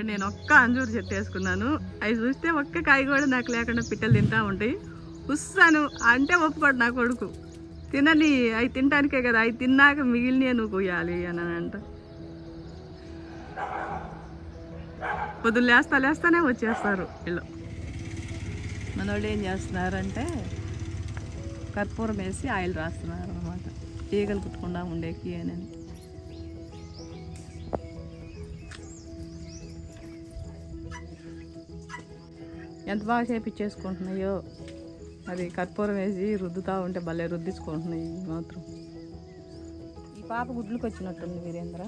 ఇక్కడ నేను ఒక్క అంజూరు చెట్టు వేసుకున్నాను. అవి చూస్తే ఒక్క కాయ కూడా నాకు లేకుండా పిట్టలు తింటా ఉంటాయి. ఉస్సాను అంటే ఒప్పుకోడు నా కొడుకు. తినని అవి తినటానికే కదా అవి తిన్నాక మిగిలినవి నువ్వు కొయ్యాలి అని అంట పొద్దున్న లేస్తా లేస్తానే వచ్చేస్తారు వీళ్ళు. మనోళ్ళు ఏం చేస్తున్నారంటే కర్పూరం వేసి ఆయిల్ రాస్తున్నారు అనమాట ఈగలు కుట్టకుండా ఉండేకి అని. ఎంత బాగా చేపించేసుకుంటున్నాయో అది కర్పూరం వేసి రుద్దుతా ఉంటే భలే రుద్దించుకుంటున్నాయి మాత్రం. ఈ పాప గుడ్లకు వచ్చినట్టుంది వీరేంద్ర.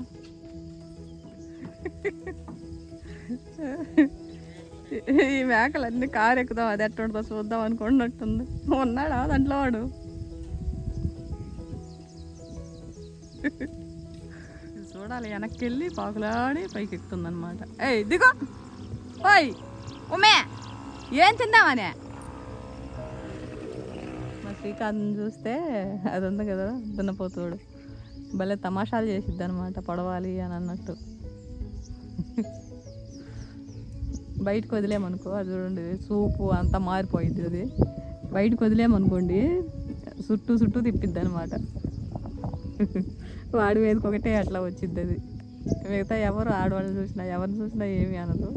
ఈ మేకలన్నీ కారు ఎక్కుదాం అది ఎట్టుంటుందో చూద్దాం అనుకున్నట్టుంది. ఉన్నాడా దాంట్లో వాడు? చూడాలి వెనక్కి వెళ్ళి పాకులాడి పైకి ఎక్కుతుంది అనమాట ఏయ్ దిగో ఓయ్ ఉమే! ఏం తిందామనే? మా శ్రీకాంత్ చూస్తే అది ఉంది కదా దున్నపోతుడు. భలే తమాషాలు చేసిద్ది అనమాట పడవాలి అని అన్నట్టు. బయటకు వదిలేమనుకో అది చూడండి సూపు అంతా మారిపోయింది అది. బయటకు వదిలేమనుకోండి చుట్టూ చుట్టూ తిప్పిద్ది అనమాట వాడి మీదకి ఒకటే అట్లా వచ్చిద్ది అది మిగతా ఎవరు ఆడవాళ్ళు చూసినా ఎవరిని చూసినా ఏమీ అనదు.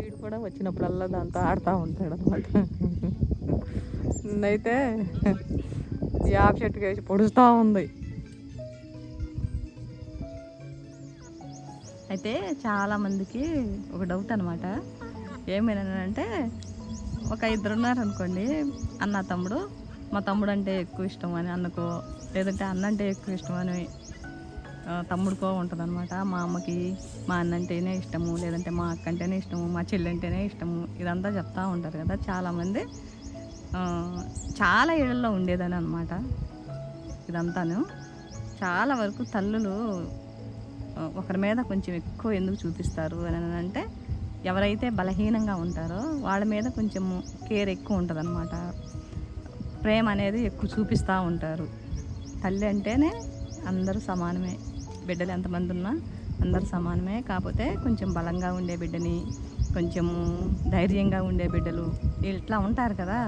వీడు కూడా వచ్చినప్పుడల్లా దాంతో ఆడుతూ ఉంటాడు అనమాట నిన్నైతే యాప్ చెట్టుకి వేసి పొడుస్తూ ఉంది. అయితే చాలామందికి ఒక డౌట్ అనమాట ఏమైనానంటే ఒక ఇద్దరు ఉన్నారనుకోండి అన్న తమ్ముడు మా తమ్ముడు అంటే ఎక్కువ ఇష్టం అని అన్నకో లేదంటే అన్న అంటే ఎక్కువ ఇష్టం అని తమ్ముడికో ఉంటుంది అనమాట మా అమ్మకి మా అన్న అంటేనే ఇష్టము లేదంటే మా అక్క అంటేనే ఇష్టము మా చెల్లి అంటేనే ఇష్టము ఇదంతా చెప్తా ఉంటారు కదా చాలామంది. చాలా ఏళ్ళలో ఉండేదని అనమాట ఇదంతాను. చాలా వరకు తల్లులు ఒకరి మీద కొంచెం ఎక్కువ ఎందుకు చూపిస్తారు అని అంటే ఎవరైతే బలహీనంగా ఉంటారో వాళ్ళ మీద కొంచెం కేర్ ఎక్కువ ఉంటుంది ప్రేమ అనేది ఎక్కువ చూపిస్తూ ఉంటారు. తల్లి అంటేనే అందరూ సమానమే. బిడ్డలు ఎంతమంది ఉన్నా అందరు సమానమే. కాకపోతే కొంచెం బలంగా ఉండే బిడ్డని కొంచెము ధైర్యంగా ఉండే బిడ్డలు ఇట్లా ఉంటారు కదా.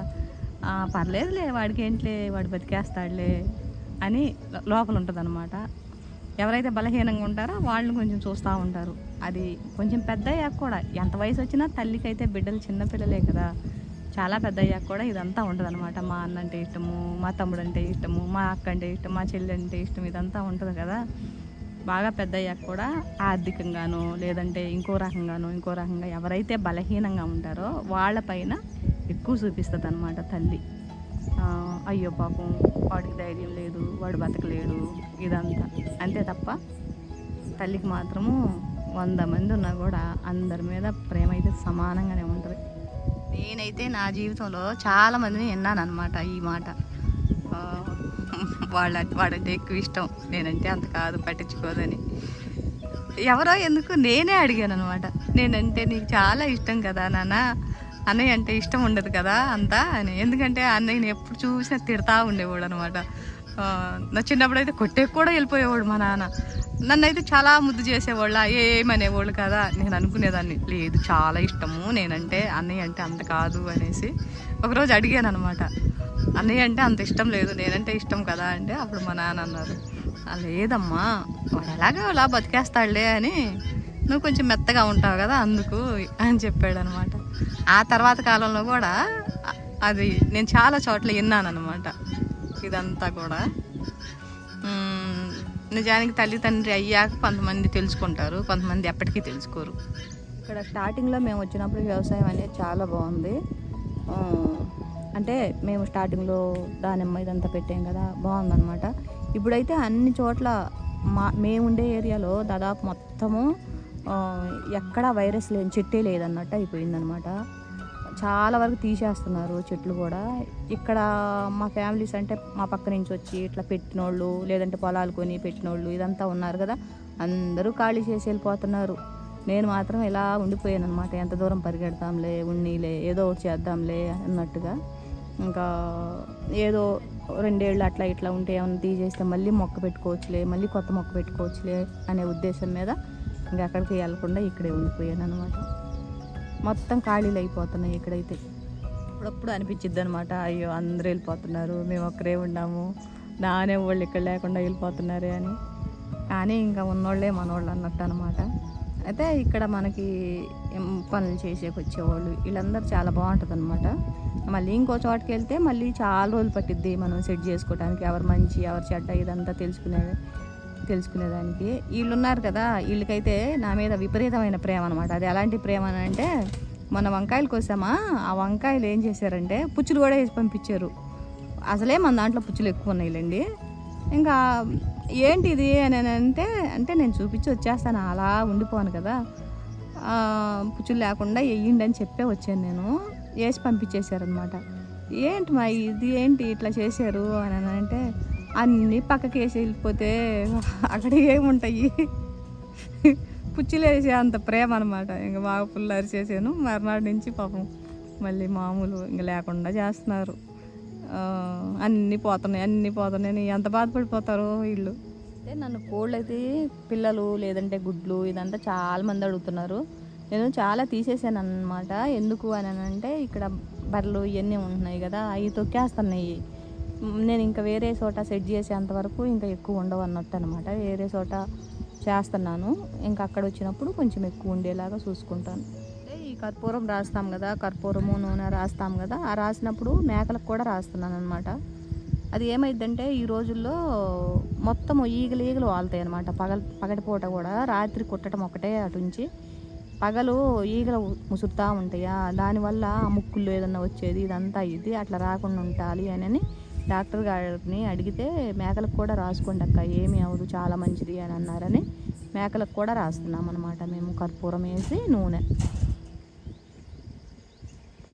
పర్లేదులే వాడికి ఏంటిలే వాడు బతికేస్తాడులే అని లోపల ఉంటుందన్నమాట ఎవరైతే బలహీనంగా ఉంటారో వాళ్ళని కొంచెం చూస్తూ ఉంటారు. అది కొంచెం పెద్ద అయ్యాక కూడా ఎంత వయసు వచ్చినా తల్లికి అయితే బిడ్డలు చిన్నపిల్లలే కదా. చాలా పెద్ద అయ్యాక కూడా ఇదంతా ఉంటుందన్నమాట మా అన్న అంటే ఇష్టము మా తమ్ముడు అంటే ఇష్టము మా అక్క అంటే ఇష్టం మా చెల్లి అంటే ఇష్టం ఇదంతా ఉంటుంది కదా. బాగా పెద్దయ్యాక కూడా ఆర్థికంగానో లేదంటే ఇంకో రకంగానో ఇంకో రకంగా ఎవరైతే బలహీనంగా ఉంటారో వాళ్ళపైన ఎక్కువ చూపిస్తుంది అనమాట తల్లి అయ్యో పాపం వాడికి ధైర్యం లేదు వాడు బతకలేడు ఇదంతా. అంతే తప్ప తల్లికి మాత్రము వంద మంది ఉన్నా కూడా అందరి మీద ప్రేమ అయితే సమానంగానే ఉంటుంది. నేనైతే నా జీవితంలో చాలామందిని విన్నాను అనమాట ఈ మాట. వాళ్ళ వాడంటే ఎక్కువ ఇష్టం. నేనంటే అంత కాదు పట్టించుకోదని. ఎవరో ఎందుకు నేనే అడిగాను అనమాట నేనంటే నీకు చాలా ఇష్టం కదా నాన్న. అన్నయ్య అంటే ఇష్టం ఉండదు కదా అంతా అని. ఎందుకంటే అన్నయ్యని ఎప్పుడు చూసినా తిడతా ఉండేవాడు అనమాట నా చిన్నప్పుడు అయితే కొట్టేకి కూడా వెళ్ళిపోయేవాడు మా నాన్న. నన్ను అయితే చాలా ముద్దు చేసేవాళ్ళ ఏమనేవాళ్ళు కదా. నేను అనుకునేదాన్ని లేదు చాలా ఇష్టము నేనంటే అన్నయ్య అంటే అంత కాదు అనేసి. ఒకరోజు అడిగాను అనమాట అన్నయ్య అంటే అంత ఇష్టం లేదు నేనంటే ఇష్టం కదా అంటే అప్పుడు మా నాన్న అన్నారు. లేదమ్మా వాడు ఎలాగో అలా బతికేస్తాడులే అని నువ్వు కొంచెం మెత్తగా ఉంటావు కదా అందుకు అని చెప్పాడు అనమాట ఆ తర్వాత కాలంలో కూడా అది నేను చాలా చోట్ల విన్నాను అనమాట ఇదంతా కూడా. నిజానికి తల్లి తండ్రి అయ్యాక కొంతమంది తెలుసుకుంటారు కొంతమంది ఎప్పటికీ తెలుసుకోరు. ఇక్కడ స్టార్టింగ్లో మేము వచ్చినప్పుడు వ్యవసాయం అనేది చాలా బాగుంది. అంటే మేము స్టార్టింగ్లో దానిమ్మ ఇదంతా పెట్టాం కదా బాగుందనమాట ఇప్పుడైతే అన్ని చోట్ల మా మేము ఉండే ఏరియాలో దాదాపు మొత్తము ఎక్కడా వైరస్ లేని చెట్టే లేదన్నట్టు అయిపోయిందనమాట చాలా వరకు తీసేస్తున్నారు చెట్లు కూడా. ఇక్కడ మా ఫ్యామిలీస్ అంటే మా పక్క నుంచి వచ్చి ఇట్లా పెట్టినోళ్ళు లేదంటే పొలాలు కొని పెట్టినోళ్ళు ఇదంతా ఉన్నారు కదా అందరూ ఖాళీ చేసి వెళ్ళిపోతున్నారు. నేను మాత్రం ఇలా ఉండిపోయాను అనమాట ఎంత దూరం పరిగెడతాంలే ఉన్నీలే ఏదో ఒకటి చేద్దాంలే అన్నట్టుగా. ఇంకా ఏదో రెండేళ్ళు అట్లా ఇట్లా ఉంటే ఏమైనా తీసేస్తే మళ్ళీ మొక్క పెట్టుకోవచ్చులే మళ్ళీ కొత్త మొక్క పెట్టుకోవచ్చులే అనే ఉద్దేశం మీద ఇంకా అక్కడికి వెళ్ళకుండా ఇక్కడే ఉండిపోయాను అనమాట మొత్తం ఖాళీలు అయిపోతున్నాయి ఇక్కడైతే. అప్పుడప్పుడు అనిపించిద్ది అనమాట అయ్యో అందరూ వెళ్ళిపోతున్నారు మేము ఒక్కరే ఉన్నాము నానే వాళ్ళు ఇక్కడ లేకుండా వెళ్ళిపోతున్నారే అని. కానీ ఇంకా ఉన్నోళ్ళే మనోళ్ళు అన్నట్టు అనమాట అయితే ఇక్కడ మనకి పనులు చేసేకి వచ్చేవాళ్ళు వీళ్ళందరూ చాలా బాగుంటుంది అనమాట మళ్ళీ ఇంకో చోటుకి వెళ్తే మళ్ళీ చాలా రోజులు పట్టిద్ది మనం సెట్ చేసుకోవడానికి ఎవరు మంచి ఎవరు చెడ్డ ఇదంతా తెలుసుకునే తెలుసుకునేదానికి. వీళ్ళు ఉన్నారు కదా వీళ్ళకైతే నా మీద విపరీతమైన ప్రేమ అనమాట అది ఎలాంటి ప్రేమ అని అంటే మన వంకాయలు కోసామా? ఆ వంకాయలు ఏం చేశారంటే పుచ్చులు కూడా వేసి పంపించారు. అసలే మన దాంట్లో పుచ్చులు ఎక్కువ ఉన్నాయిలేండి. ఇంకా ఏంటి ఇది అని అంటే అంటే నేను చూపించి వచ్చేస్తాను అలా ఉండిపోను కదా. పుచ్చులు లేకుండా వేయండి అని చెప్పే వచ్చాను నేను. వేసి పంపించేశారనమాట ఏంటి మా ఇది ఏంటి ఇట్లా చేశారు అని అంటే అన్నీ పక్కకి వేసి వెళ్ళిపోతే అక్కడ ఏముంటాయి? పుచ్చులు వేసే అంత ప్రేమ అనమాట ఇంకా బాగా పుల్లారి అరిచేసాను మర్నాడు నుంచి పాపం మళ్ళీ మామూలు ఇంకా లేకుండా చేస్తున్నారు. అన్నీ పోతున్నాయి అన్నీ పోతున్నాయి. ఎంత బాధపడిపోతారో వీళ్ళు. అంటే నన్ను కోళ్ళు అయితే పిల్లలు లేదంటే గుడ్లు ఇదంతా చాలా మంది అడుగుతున్నారు. నేను చాలా తీసేసాను అనమాట ఎందుకు అని అంటే ఇక్కడ బర్రెలు ఇవన్నీ ఉంటున్నాయి కదా అవి తొక్కేస్తున్నాయి. నేను ఇంకా వేరే చోట సెట్ చేసేంత వరకు ఇంకా ఎక్కువ ఉండవు అన్నట్టు అనమాట వేరే చోట చేస్తున్నాను. ఇంకా అక్కడ వచ్చినప్పుడు కొంచెం ఎక్కువ ఉండేలాగా చూసుకుంటాను. కర్పూరం రాస్తాం కదా కర్పూరము నూనె రాస్తాం కదా ఆ రాసినప్పుడు మేకలకు కూడా రాస్తున్నాను అనమాట అది ఏమైందంటే ఈ రోజుల్లో మొత్తం ఈగలు ఈగలు వాళ్తాయి అనమాట పగల పగటిపూట కూడా రాత్రి కుట్టడం ఒకటే అటుంచి పగలు ఈగలు ముసురుతూ ఉంటాయా? దానివల్ల ఆ ముక్కుల్లో ఏదన్నా వచ్చేది ఇదంతా ఇది అట్లా రాకుండా ఉండాలి అని డాక్టర్ గారిని అడిగితే మేకలకు కూడా రాసుకోండి అక్క ఏమీ అవ్వదు చాలా మంచిది అని అన్నారని మేకలకు కూడా రాస్తున్నాం అనమాట మేము కర్పూరం వేసి నూనె.